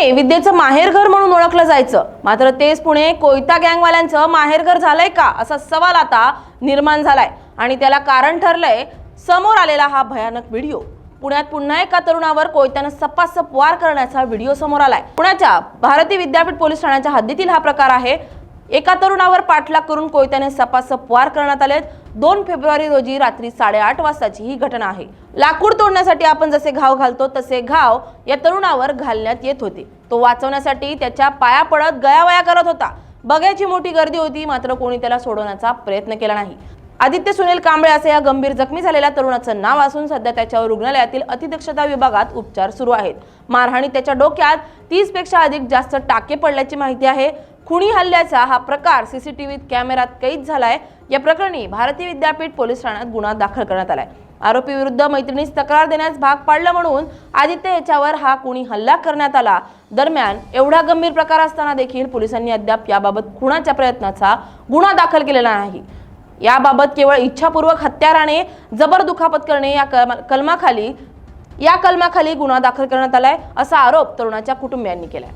पुणे विद्येचं माहेरघर म्हणून ओळखलं जायचं. मात्र तेच पुणे कोयता गँगवाल्यांचं माहेरघर झालंय का? असा सवाल आता निर्माण झालाय. आणि त्याला कारण ठरलंय समोर आलेला हा भयानक व्हिडिओ. पुण्यात पुन्हा एका तरुणावर कोयत्यानं सपासप वार करण्याचा व्हिडिओ समोर आलाय. पुण्याच्या भारतीय विद्यापीठ पोलीस ठाण्याच्या हद्दीतील हा प्रकार आहे. एका तरुणावर पाठलाग करून कोयत्याने सपासप वार करण्यात आलेत. दोन फेब्रुवारी रोजी रात्री साडेआठ वाजताची ही घटना आहे. लाकूड तोडण्यासाठी आपण जसे घाव घालतो तसे घाव या तरुणावर घालण्यात येत होते. तो वाचवण्यासाठी त्याच्या पाया पडत गयावया करत होता. बघायची मोठी गर्दी होती मात्र कोणी त्याला सोडवण्याचा प्रयत्न केला नाही. आदित्य सुनील कांबळे असे या गंभीर जखमी झालेल्या तरुणाचं नाव असून सध्या त्याच्यावर रुग्णालयातील अतिदक्षता विभागात उपचार सुरू आहेत. मारहाणी त्याच्या डोक्यात तीसपेक्षा अधिक जास्त टाके पडल्याची माहिती आहे. खुणी हल्ल्याचा हा प्रकार सीसीटीव्ही कॅमेऱ्यात कैद झालाय. या प्रकरणी भारतीय विद्यापीठ पोलीस ठाण्यात गुन्हा दाखल करण्यात आलाय. आरोपी विरुद्ध मैत्रिणीस तक्रार देण्यास भाग पाडलं म्हणून आदित्य याच्यावर हा कुणी हल्ला करण्यात आला. दरम्यान एवढा गंभीर प्रकार असताना देखील पोलिसांनी अद्याप याबाबत खुणाच्या प्रयत्नाचा गुन्हा दाखल केलेला नाही. याबाबत केवळ इच्छापूर्वक हत्याराने जबर दुखापत करणे या कलमा- कलमाखाली या कलमाखाली गुन्हा दाखल करण्यात आलाय असा आरोप तरुणाच्या कुटुंबियांनी केलाय.